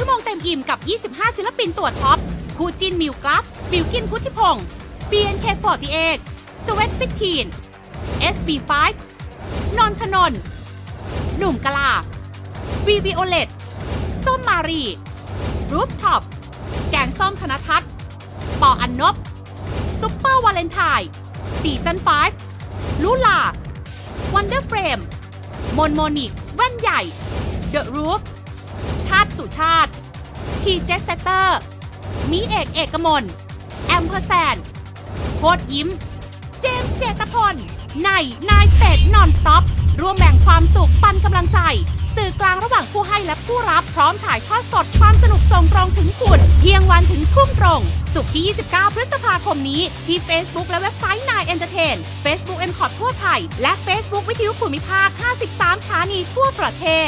ชั่วโมงเต็มอิ่มกับ 25 ศิลปินตัวท็อป คู่จินมิวกลัฟบิวกินพุทธิพงศ์ BNK48 สวีท16 SB5 นนทนนท์หนุ่มกะลาวีวีโอเลตส้มมารี รูฟท็อป แกงส้มธนทัศน์ปออันนบซุปเปอร์วาเลนไทน์ซีซั่น5ลูลาวันเดอร์เฟรมมอนโมนิก แว่นใหญ่ เดอะรูฟชา สุชาติทีเจสเตอร์ มีเอกเอกมลแอมเพอร์แซนโคดยิ้ม เจมส์เจตพลในนายสเตทนอนสต็อปร่วมแบ่งความสุขปันกำลังใจ สื่อกลางระหว่างผู้ให้และผู้รับพร้อมถ่ายทอดสดความสนุกส่งตรงถึงคุณเที่ยงวันถึงทุ่มตรง สุขที่ 29 พฤษภาคมนี้ ที่ Facebook และเว็บไซต์นายเอนเตอร์เทน Facebook m c o t ทั่วไทย และ Facebook วิทยุภูมิภาค 53 สถานีทั่วประเทศ